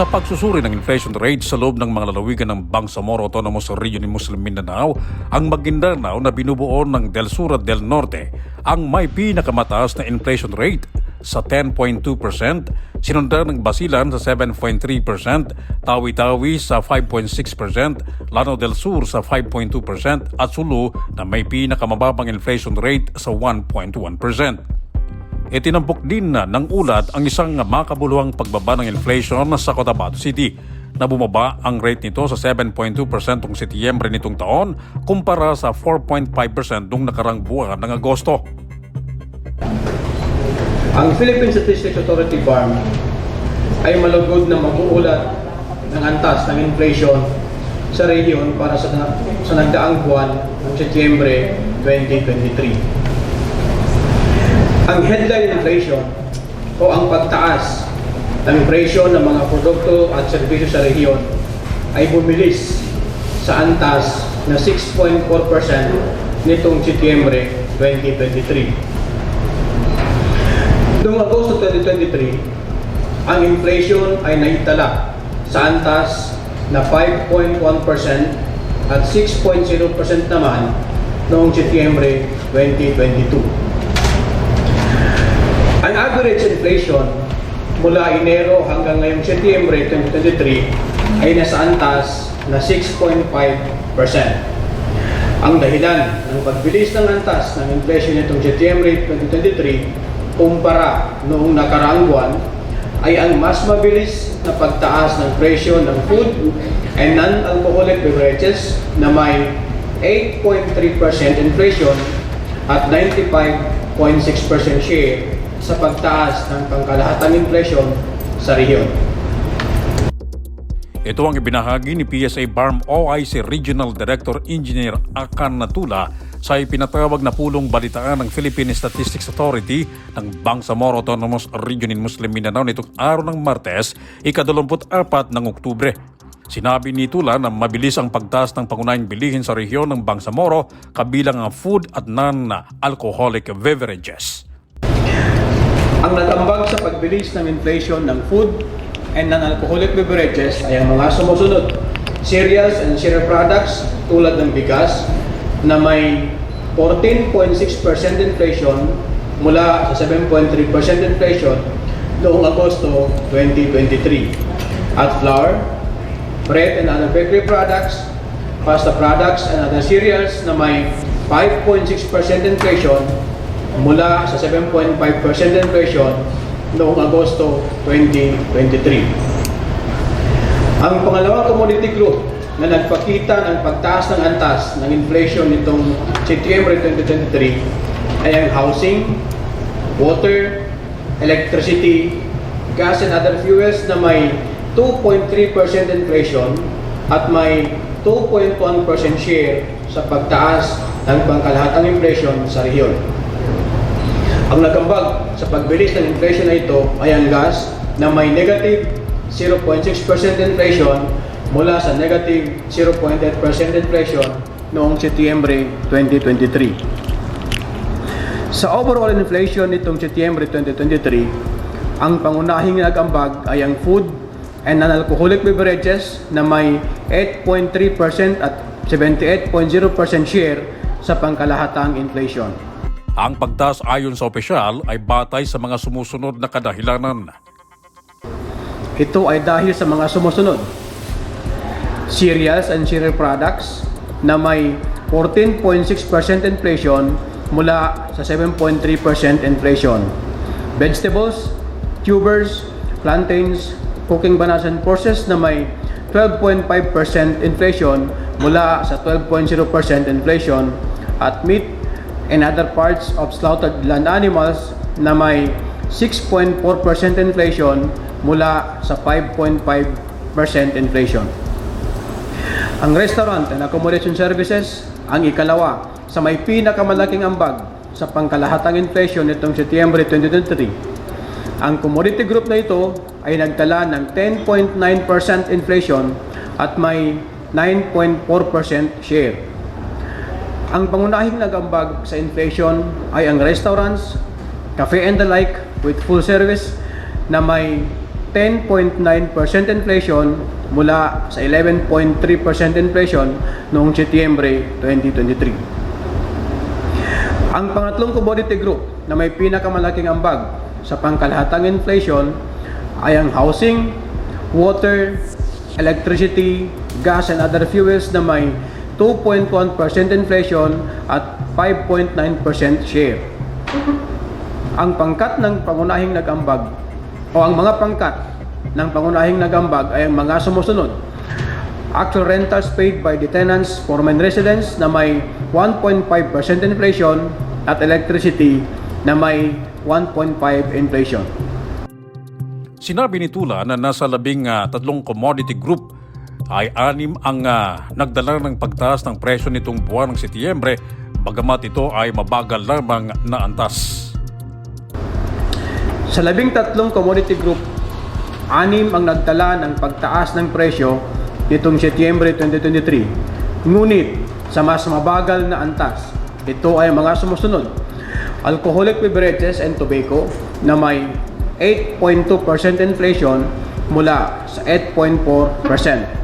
Sa pagsusuri ng inflation rate sa loob ng mga lalawigan ng Bangsamoro Autonomous Region in Muslim Mindanao, ang Maguindanao na binubuo ng Del Sur at Del Norte ang may pinakamataas na inflation rate sa 10.2%, sinundan ng Basilan sa 7.3%, Tawi-Tawi sa 5.6%, Lanao del Sur sa 5.2% at Sulu na may pinakamababang inflation rate sa 1.1%. Itinampok din na ng ulat ang isang makabuluhang pagbaba ng inflation sa Cotabato City na bumaba ang rate nito sa 7.2% noong Setyembre nitong taon kumpara sa 4.5% noong nakarang buwan ng Agosto. Ang Philippine Statistics Authority BARM ay malugod na mag-uulat ng antas ng inflation sa rehiyon para sa, sa nagdaang buwan ng Setyembre 2023. Ang headline inflation o ang pagtaas ng presyo ng mga produkto at serbisyo sa rehiyon ay bumilis sa antas na 6.4% nitong Setyembre 2023. Noong Agosto 2023, ang inflation ay naitala sa antas na 5.1% at 6.0% naman noong Setyembre 2022. Average inflation mula Enero hanggang ngayong Setyembre 2023 ay nasa antas na 6.5%. Ang dahilan ng pagbilis ng antas ng inflation nitong Setyembre 2023 kumpara noong nakaraang buwan ay ang mas mabilis na pagtaas ng presyo ng food and non-alcoholic beverages na may 8.3% inflation at 95.6% share sa pagtaas ng pangkalahatang inflation sa rehiyon. Ito ang ibinahagi ni PSA BARM OIC Regional Director Engineer Akan Natula sa ipinatawag na pulong balitaan ng Philippine Statistics Authority ng Bangsamoro Autonomous Region in Muslim Mindanao nitong araw ng Martes, ika-24 ng Oktubre. Sinabi ni Tula na mabilis ang pagtaas ng pangunahing bilihin sa rehiyon ng Bangsamoro kabilang ang food at non-alcoholic beverages. Ang natambag sa pagbilis ng inflation ng food and non-alcoholic beverages ay ang mga sumusunod. Cereals and cereal products tulad ng bigas na may 14.6% inflation mula sa 7.3% inflation noong Agosto 2023. At flour, bread and other bakery products, pasta products and other cereals na may 5.6% inflation mula sa 7.5% inflation noong Agosto 2023. Ang pangalawang commodity group na nagpakita ng pagtaas ng antas ng inflation nitong September 2023 ay ang housing, water, electricity, gas and other fuels na may 2.3% inflation at may 2.1% share sa pagtaas ng pangkalahatang inflation sa rehiyon. Ang nagambag sa pagbilis ng inflation na ito ay ang gas na may negative 0.6% inflation mula sa negative 0.8% inflation noong Setyembre 2023. Sa overall inflation nitong Setyembre 2023, ang pangunahing nagambag ay ang food and non-alcoholic beverages na may 8.3% at 78.0% share sa pangkalahatang inflation. Ang pagtaas ayon sa opisyal ay batay sa mga sumusunod na kadahilanan. Ito ay dahil sa mga sumusunod. Cereals and cereal products na may 14.6% inflation mula sa 7.3% inflation. Vegetables, tubers, plantains, cooking bananas and pulses na may 12.5% inflation mula sa 12.0% inflation at meat and other parts of slaughtered land animals na may 6.4% inflation mula sa 5.5% inflation. Ang restaurant and accommodation services ang ikalawa sa may pinakamalaking ambag sa pangkalahatang inflation nitong Setyembre 2023. Ang commodity group na ito ay nagtala ng 10.9% inflation at may 9.4% share. Ang pangunahing nagambag sa inflation ay ang restaurants, cafe and the like with full service na may 10.9% inflation mula sa 11.3% inflation noong Setyembre 2023. Ang pangatlong commodity group na may pinakamalaking ambag sa pangkalahatang inflation ay ang housing, water, electricity, gas and other fuels na may 2.1% inflation at 5.9% share. Ang pangkat ng pangunahing nagambag o ang mga pangkat ng pangunahing nagambag ay ang mga sumusunod. Actual rentals paid by the tenants for main residence na may 1.5% inflation at electricity na may 1.5 inflation. Sinabi ni Tula na nasa labing ah, tatlong commodity group ay anim ang ah, nagdala ng pagtaas ng presyo nitong buwan ng Setyembre bagamat ito ay mabagal lamang na antas. Sa labing tatlong commodity group, anim ang nagtala ng pagtaas ng presyo nitong Setyembre 2023. Ngunit sa mas mabagal na antas, ito ay mga sumusunod. Alcoholic beverages and tobacco na may 8.2% inflation mula sa 8.4%.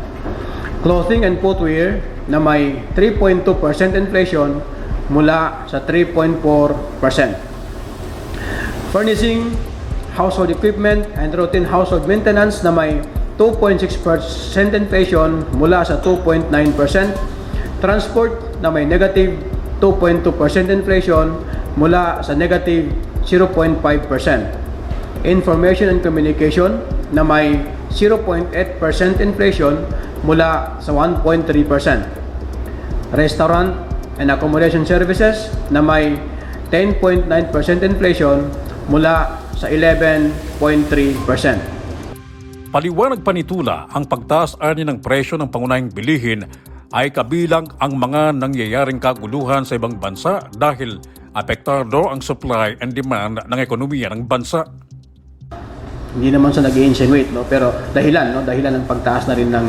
Clothing and footwear na may 3.2% inflation mula sa 3.4%. Furnishing, household equipment, and routine household maintenance na may 2.6% inflation mula sa 2.9%. Transport na may negative 2.2% inflation mula sa negative 0.5%. Information and communication na may 0.8% inflation mula sa 1.3%. Restaurant and accommodation services na may 10.9% inflation mula sa 11.3%. Paliwanag pa ni Tula, ang pagtaas ani ng presyo ng pangunahing bilihin ay kabilang ang mga nangyayaring kaguluhan sa ibang bansa dahil apektado ang supply and demand ng ekonomiya ng bansa. Hindi naman sa nag-insinuate, no? pero dahilan, no? dahilan ng pagtaas na rin ng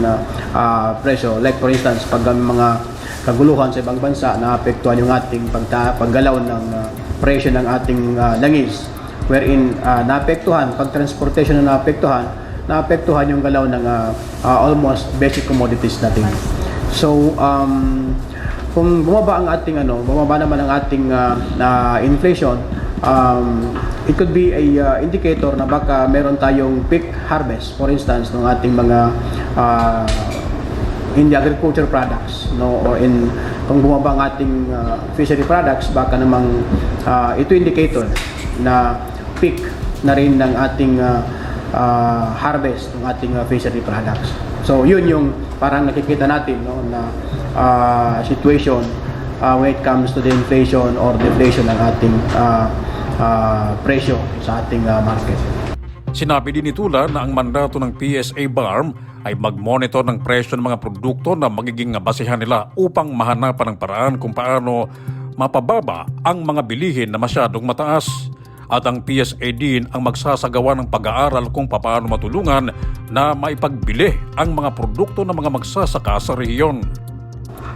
ah, presyo. Like for instance, pag ang mga kaguluhan sa ibang bansa naapektuhan yung ating pagta paggalaw ng ah, presyo ng ating ah, langis wherein ah, naapektuhan, pag transportation na naapektuhan, naapektuhan yung galaw ng ah, ah, almost basic commodities natin. So, um, kung bumaba ang ating ano, bumaba naman ang ating ah, na inflation, um, it could be a uh, indicator na baka meron tayong peak harvest for instance ng ating mga uh, in the agriculture products no? Or in kung bumaba ang ating uh, fishery products baka namang uh, ito indicator na peak na rin ng ating uh, uh, harvest ng ating uh, fishery products. So yun yung parang nakikita natin no? Na uh, situation uh, when it comes to the inflation or deflation ng ating uh, uh, presyo sa ating uh, market. Sinabi din ni Tula na ang mandato ng PSA BARM ay mag-monitor ng presyo ng mga produkto na magiging basihan nila upang mahanapan ng paraan kung paano mapababa ang mga bilihin na masyadong mataas. At ang PSA din ang magsasagawa ng pag-aaral kung paano matulungan na maipagbili ang mga produkto ng mga magsasaka sa rehiyon.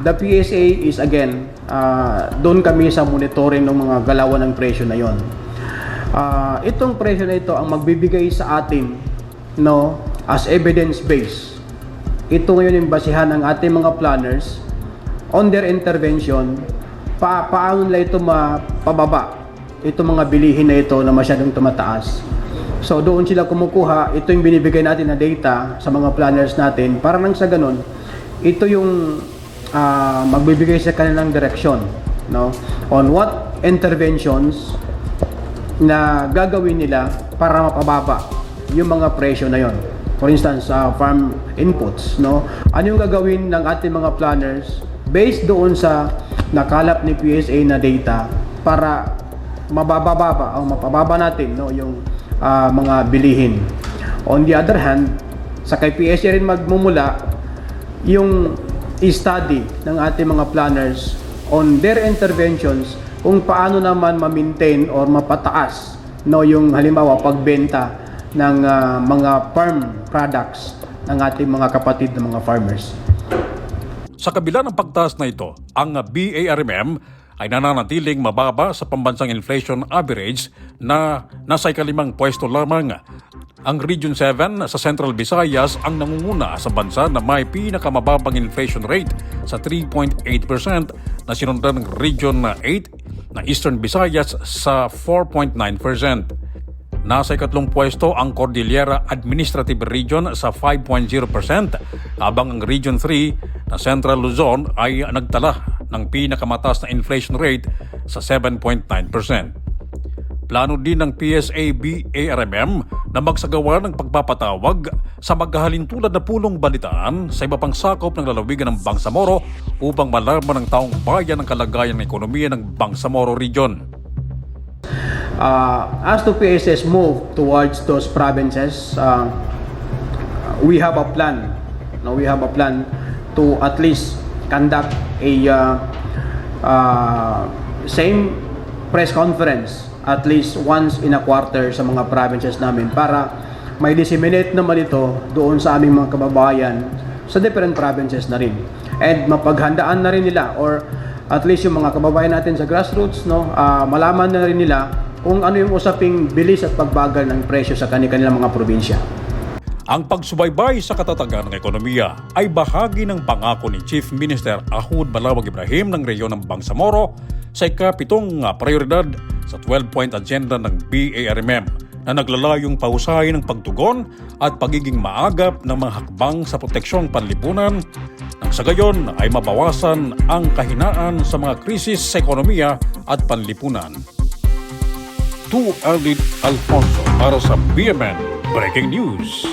The PSA is again, uh, doon kami sa monitoring ng mga galawan ng presyo na yon. Uh, itong presyo na ito ang magbibigay sa atin no, as evidence base. Ito ngayon yung basihan ng ating mga planners on their intervention pa paano nila ito mapababa itong mga bilihin na ito na masyadong tumataas. So doon sila kumukuha, ito yung binibigay natin na data sa mga planners natin para nang sa ganun, ito yung ah, magbibigay sa kanilang direksyon no on what interventions na gagawin nila para mapababa yung mga presyo na yon. For instance, sa farm inputs, no? Ano yung gagawin ng ating mga planners based doon sa nakalap ni PSA na data para mabababa o mapababa natin no yung ah, mga bilihin. On the other hand, sa kay PSA rin magmumula yung study ng ating mga planners on their interventions kung paano naman ma-maintain or mapataas no yung halimbawa pagbenta ng ah, mga farm products ng ating mga kapatid na mga farmers. Sa kabila ng pagtaas na ito, ang BARMM ay nananatiling mababa sa pambansang inflation average na nasa ikalimang pwesto lamang. Ang Region 7 sa Central Visayas ang nangunguna sa bansa na may pinakamababang inflation rate sa 3.8% na sinundan ng Region 8 na Eastern Visayas sa 4.9%. Nasa ikatlong pwesto ang Cordillera Administrative Region sa 5.0% habang ang Region 3 na Central Luzon ay nagtala ng pinakamataas na inflation rate sa 7.9%. Plano din ng PSAB-ARMM na magsagawa ng pagpapatawag sa maghahalintulad na pulong balitaan sa iba pang sakop ng lalawigan ng Bangsamoro upang malaman ng taong bayan ang kalagayan ng ekonomiya ng Bangsamoro Region. Uh, as to PSS move towards those provinces, uh, we have a plan. No, we have a plan to at least conduct a uh, uh, same press conference at least once in a quarter sa mga provinces namin para may disseminate naman ito doon sa aming mga kababayan sa different provinces na rin. And mapaghandaan na rin nila or at least yung mga kababayan natin sa grassroots no ah, malaman na rin nila kung ano yung usaping bilis at pagbagal ng presyo sa kanilang mga probinsya. Ang pagsubaybay sa katatagan ng ekonomiya ay bahagi ng pangako ni Chief Minister Ahud Balawag Ibrahim ng reyon ng Bangsamoro sa ikapitong ah, prioridad sa 12-point agenda ng BARMM na naglalayong pahusayin ng pagtugon at pagiging maagap ng mga hakbang sa proteksyong panlipunan nang sa gayon ay mabawasan ang kahinaan sa mga krisis sa ekonomiya at panlipunan. Tu Aldit Alfonso para sa BMN Breaking News.